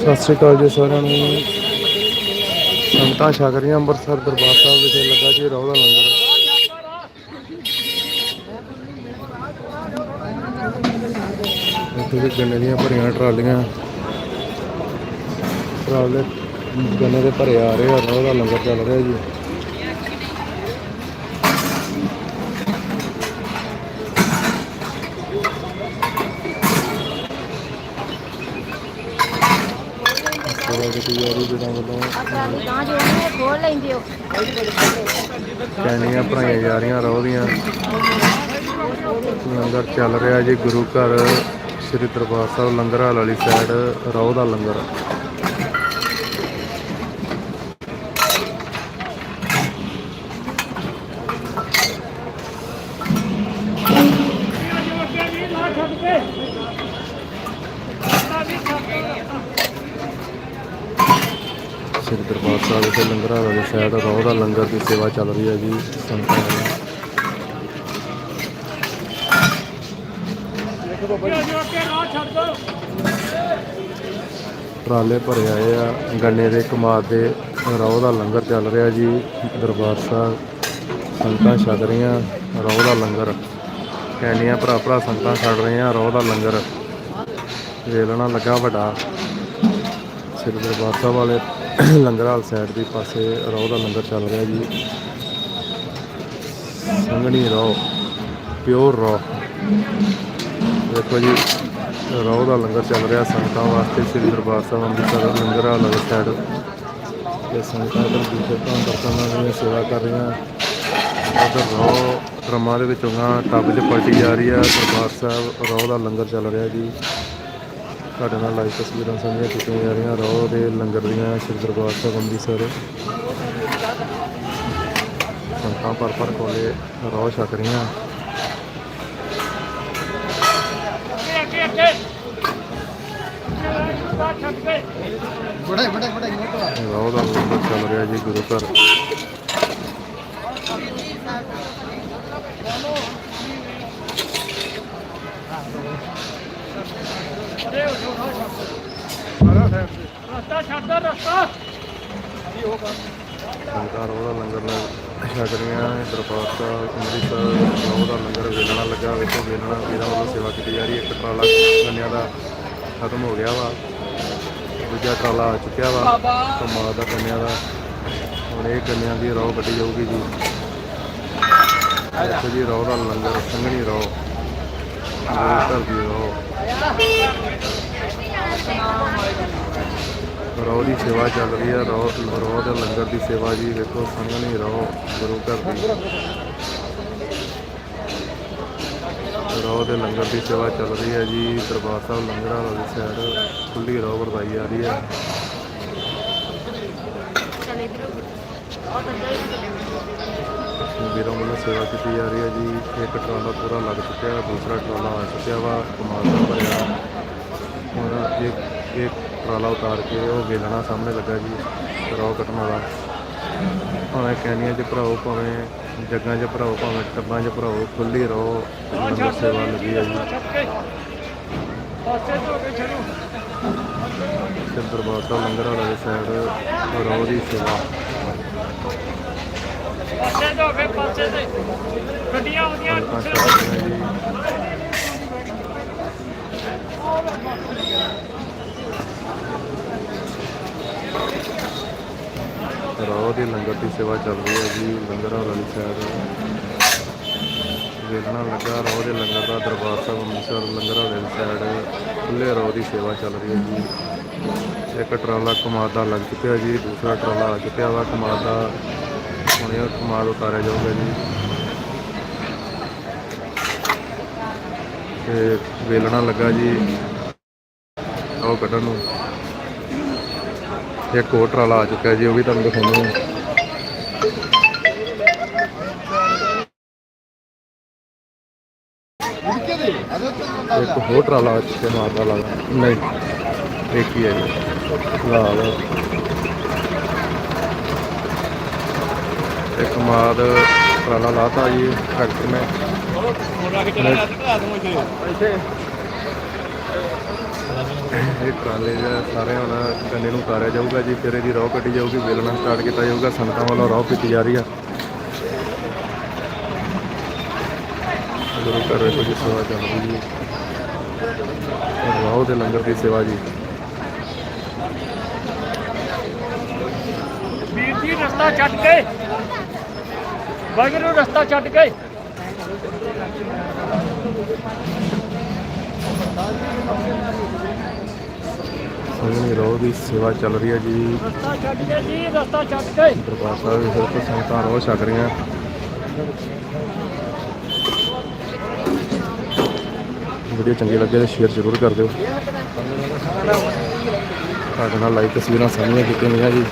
ਸਤਿ ਸ਼੍ਰੀ ਅਕਾਲ ਜੀ ਸਾਰਿਆਂ ਨੂੰ। ਸੰਤਾਂ ਸ਼ਾਗਰੀਆਂ ਅੰਮ੍ਰਿਤਸਰ ਦਰਬਾਰ ਸਾਹਿਬ ਵਿਖੇ ਲੱਗਾ ਜੀ ਰੋਹ ਦਾ ਲੰਗਰ। ਇੱਥੇ ਵੀ ਗੰਨੇ ਦੀਆਂ ਭਰੀਆਂ ਟਰਾਲੀਆਂ। ਟਰਾਲੇ ਗੰਨੇ ਦੇ ਭਰੇ ਆ ਰਹੇ ਆ ਰੋਹ ਦਾ ਲੰਗਰ ਚੱਲ ਰਿਹਾ ਜੀ। ਸੇਵਾ ਕੀਤੀ ਜਿਹੜਾ ਵੱਲੋਂ ਟਰਾਲੀ ਜੋ ਉਹਨੇ ਖੋਲ ਲੈਂਦੇ ਹੋ ਕੈਨੀਆਂ ਭਰਾਈਆਂ ਜਾ ਰਹੀਆਂ ਰੋਹ ਦੀਆਂ। ਲੰਗਰ ਚੱਲ ਰਿਹਾ ਜੀ ਗੁਰੂ ਘਰ, ਸ੍ਰੀ ਦਰਬਾਰ ਸਾਹਿਬ ਲੰਗਰ ਹਾਲ ਵਾਲੀ ਸਾਈਡ ਰੋਹ ਦਾ ਲੰਗਰ। ਸ੍ਰੀ ਦਰਬਾਰ ਸਾਹਿਬ ਵਿਖੇ ਲੰਗਰ ਹਾਲ ਵਾਲੀ ਸਾਈਡ ਰੋਹ ਦਾ ਲੰਗਰ ਦੀ ਸੇਵਾ ਚੱਲ ਰਹੀ ਹੈ ਜੀ ਸੰਤਾਂ ਵੱਲੋਂ ਟਰਾਲੇ ਭਰੇ ਆਏ ਆ, ਗੰਨੇ ਦੇ, ਕਮਾਦ ਦੇ, ਰੋਹ ਦਾ ਲੰਗਰ ਚੱਲ ਰਿਹਾ ਜੀ, ਦਰਬਾਰ ਸਾਹਿਬ। ਸੰਤਾਂ ਛਕ ਰਹੀਆਂ, ਰੋਹ ਦਾ ਲੰਗਰ। ਕੈਨੀਆਂ ਭਰਾ ਭਰਾ ਸੰਤਾਂ ਛੱਡ ਰਹੀਆਂ, ਰੋਹ ਦਾ ਲੰਗਰ। ਵੇਲਣਾ ਲੱਗਾ ਵੱਡਾ। ਸ੍ਰੀ ਦਰਬਾਰ ਸਾਹਿਬ ਵਾਲੇ ਲੰਗਰ ਹਾਲ ਸਾਈਡ ਦੇ ਪਾਸੇ ਰੋਹ ਦਾ ਲੰਗਰ ਚੱਲ ਰਿਹਾ ਜੀ। ਸੰਘਣੀ ਰੋਹ ਪਿਓਰ ਰੋਹ। ਦੇਖੋ ਜੀ, ਰੋਹ ਦਾ ਲੰਗਰ ਚੱਲ ਰਿਹਾ ਸੰਗਤਾਂ ਵਾਸਤੇ, ਸ੍ਰੀ ਦਰਬਾਰ ਸਾਹਿਬ ਅੰਮ੍ਰਿਤਸਰ ਲੰਗਰ ਵਾਲੀ ਸਾਈਡ ਤੇ ਸੰਗਤਾਂ ਇਧਰ ਦੂਜੇ ਤੋਂ ਦਰਸ਼ਨਾਂ ਦੀ ਸੇਵਾ ਕਰ ਰਹੀਆਂ। ਉਧਰ ਰੋਹ ਡਰਮਾਂ ਦੇ ਵਿੱਚੋਂ ਟੱਬ 'ਚ ਪਲਟੀ ਜਾ ਰਹੀ ਆ। ਦਰਬਾਰ ਸਾਹਿਬ ਰੋਹ ਦਾ ਲੰਗਰ ਚੱਲ ਰਿਹਾ ਜੀ। ਤੁਹਾਡੇ ਨਾਲ ਲਾਈਵ ਤਸਵੀਰਾਂ ਸਾਂਝੀਆਂ ਕੀਤੀਆਂ ਜਾ ਰਹੀਆਂ। ਰੋਹ ਦੇ ਲੰਗਰ ਦੀਆਂ ਸ੍ਰੀ ਦਰਬਾਰ ਸਾਹਿਬ ਅੰਮ੍ਰਿਤਸਰ। ਸੰਗਤਾਂ ਪਰ ਪਰ ਕੋਲੇ ਰੋਹ ਛਕ ਰਹੀਆਂ। ਰੋਹ ਦਾ ਲੰਗਰ ਚੱਲ ਰਿਹਾ ਜੀ ਗੁਰੂ ਘਰ। ਰਸਤਾ ਛੱਡ ਦੋ ਰਸਤਾ ਸੰਗਤਾਂ ਰੋਹ ਦਾ ਲੰਗਰ ਲੈ ਛਕ ਰਹੀਆਂ ਦਰਬਾਰ ਸਾਹਿਬ, ਅੰਮ੍ਰਿਤਸਰ ਰੋਹ ਦਾ ਲੰਗਰ ਵੇਲਣਾ ਲੱਗਾ, ਵੇਖੋ ਵੇਲਣਾ ਵੀਰਾਂ ਵੱਲੋਂ ਸੇਵਾ ਕੀਤੀ ਜਾ ਰਹੀ ਹੈ। ਇੱਕ ਟਰਾਲਾ ਗੰਨਿਆਂ ਦਾ ਖਤਮ ਹੋ ਗਿਆ ਵਾ। ਦੂਜਾ ਟਰਾਲਾ ਆ ਚੁੱਕਿਆ ਵਾ। ਕਮਾਲ ਦਾ ਗੰਨਿਆਂ ਦਾ, ਹੁਣ ਇਹ ਗੰਨਿਆਂ ਦੀ ਰੋਹ ਕੱਢੀ ਜਾਊਗੀ ਜੀ। ਦੇਖੋ ਜੀ, ਰੋਹ ਦਾ ਲੰਗਰ, ਸੰਘਣੀ ਰੋਹ। ਗੁਰੂ ਘਰ ਦੀ ਰੋਹ। ਰੋਹ ਦੀ ਸੇਵਾ ਚੱਲ ਰਹੀ ਹੈ ਰੋਹ ਰੋਹ ਦੇ ਲੰਗਰ ਦੀ ਸੇਵਾ ਜੀ, ਵੇਖੋ, ਸੰਗਣੀ ਰੋਹ ਗੁਰੂ ਘਰ ਦੀ। ਰੋਹ ਦੇ ਲੰਗਰ ਦੀ ਸੇਵਾ ਚੱਲ ਰਹੀ ਹੈ ਜੀ, ਦਰਬਾਰ ਸਾਹਿਬ ਲੰਗਰਾਂ ਵਾਲੀ ਸਾਈਡ ਖੁੱਲੀ ਰੋਹ ਵਰਤਾਈ ਜਾ ਰਹੀ ਹੈ ਵੀਰਾਂ ਵੱਲੋਂ ਸੇਵਾ ਕੀਤੀ ਜਾ ਰਹੀ ਹੈ ਜੀ। ਇੱਕ ਟਰਾਲਾ ਪੂਰਾ ਲੱਗ ਚੁੱਕਿਆ ਹੈ, ਦੂਸਰਾ ਟਰਾਲਾ ਆ ਚੁੱਕਿਆ ਵਾ ਕਮਾਲ ਦਾ ਭਰਿਆ ਹੁਣ ਇੱਕ ਇੱਕ ਟਰਾਲਾ ਉਤਾਰ ਕੇ ਉਹ ਵੇਲਣਾ ਸਾਹਮਣੇ ਲੱਗਾ ਜੀ ਰੋਹ ਕੱਟਣ ਵਾਲਾ। ਭਾਵੇਂ ਕੈਨੀਆਂ 'ਚ ਭਰਾਓ, ਭਾਵੇਂ ਜੱਗਾਂ 'ਚ ਭਰਾਓ, ਭਾਵੇਂ ਟੱਬਾਂ 'ਚ ਭਰਾਓ ਖੁੱਲੀ ਰੋਹ ਲੰਗਰ ਸੇਵਾ ਲੱਗੀ ਹੈ। ਜੀ ਪਾਸੇ ਤੋਂ ਕੇ ਛੱਡੋ ਦਰਬਾਰ ਸਾਹਿਬ ਲੰਗਰ ਵਾਲਾ ਸਾਈਡ ਰੋਹ ਦੀ ਸੇਵਾ। ਪਾਸੇ ਤੋਂ ਕੇ ਪਾਸੇ ਤੇ। ਗੱਡੀਆਂ ਆਉਂਦੀਆਂ ਸੰਗਤਾਂ ਛਕ ਰਹੀਆਂ ਜੀ ਰੋਹ ਦੀ ਲੰਗਰ ਦੀ ਸੇਵਾ ਚੱਲ ਰਹੀ ਹੈ ਜੀ ਲੰਗਰ ਵਾਲੀ ਸਾਈਡ ਵੇਲਣਾ ਲੱਗਾ ਰੋਹ ਦੇ ਲੰਗਰ ਦਾ ਦਰਬਾਰ ਸਾਹਿਬ ਅੰਮ੍ਰਿਤਸਰ ਲੰਗਰ ਵਾਲੀ ਸਾਈਡ ਖੁੱਲੇ ਰੋਹ ਦੀ ਸੇਵਾ ਚੱਲ ਰਹੀ ਹੈ ਜੀ। ਇੱਕ ਟਰਾਲਾ ਕਮਾਦ ਦਾ ਲੱਗ ਚੁੱਕਿਆ ਜੀ ਦੂਸਰਾ ਟਰਾਲਾ ਆ ਚੁੱਕਿਆ ਵਾ ਕਮਾਦ ਦਾ। ਹੁਣ ਇਹ ਕਮਾਦ ਉਤਾਰਿਆ ਜਾਊਗਾ ਜੀ। ਤੇ ਵੇਲਣਾ ਲੱਗਾ ਜੀ ਉਹ ਕੱਢਣ ਨੂੰ। ਇੱਕ ਹੋਰ ਟਰਾਲਾ ਆ ਚੁੱਕਾ ਜੀ, ਉਹ ਵੀ ਤੁਹਾਨੂੰ ਦਿਖਾਉਂਦੇ ਹਾਂ। ਇੱਕ ਹੋਰ ਟਰਾਲਾ ਆ ਚੁੱਕਿਆ ਮਾਰਦਾ ਲੱਗਦਾ ਨਹੀਂ, ਇੱਕ ਹੀ ਹੈ ਜੀ। ਲਾ ਲਓ ਇੱਕ ਮਾਦ ਟਰਾਲਾ ਲਾਤਾ ਜੀ ਟਰੈਕਟਰ ਨੇ ਇਹ ਟਰਾਲੇ ਦਾ ਸਾਰੇ ਹੁਣ ਗੰਨੇ ਨੂੰ ਉਤਾਰਿਆ ਜਾਊਗਾ ਜੀ, ਫਿਰ ਇਹਦੀ ਰੌ ਕੱਢੀ ਜਾਊਗੀ, ਵੇਲਣਾ ਸਟਾਰਟ ਕੀਤਾ ਜਾਊਗਾ ਸੰਤਾਂ ਵੱਲੋਂ ਰੌ ਕੀਤੀ ਜਾ ਰਹੀ ਆ। ਗੁਰੂ ਘਰ ਵਿੱਚ ਜੀ ਸੇਵਾ ਚੱਲ ਰਹੀ ਹੈ ਰੌ ਦੇ ਲੰਗਰ ਦੀ ਸੇਵਾ ਜੀ। ਵੀਰ ਜੀ ਰਸਤਾ ਛੱਡ ਕੇ ਵਾਹਿਗੁਰੂ ਰਸਤਾ ਛੱਡ ਕੇ। ਸੰਗਣੀ ਰੌ ਦੀ ਸੇਵਾ ਚੱਲ ਰਹੀ ਹੈ ਜੀ। ਰਸਤਾ ਛੱਡ ਕੇ ਜੀ ਰਸਤਾ ਛੱਡ ਕੇ। ਦਰਬਾਰ ਸਾਹਿਬ ਤੋਂ ਸੰਗਤਾਂ ਰੌ ਛਕ ਰਹੀਆਂ। ਵੀਡੀਓ ਚੰਗੀ ਲੱਗੇ ਤਾਂ ਸ਼ੇਅਰ ਜ਼ਰੂਰ ਕਰ ਦਿਓ। ਤੁਹਾਡੇ ਨਾਲ ਲਾਈਵ ਤਸਵੀਰਾਂ ਸਾਂਝੀਆਂ ਕੀਤੀਆਂ ਜੀ।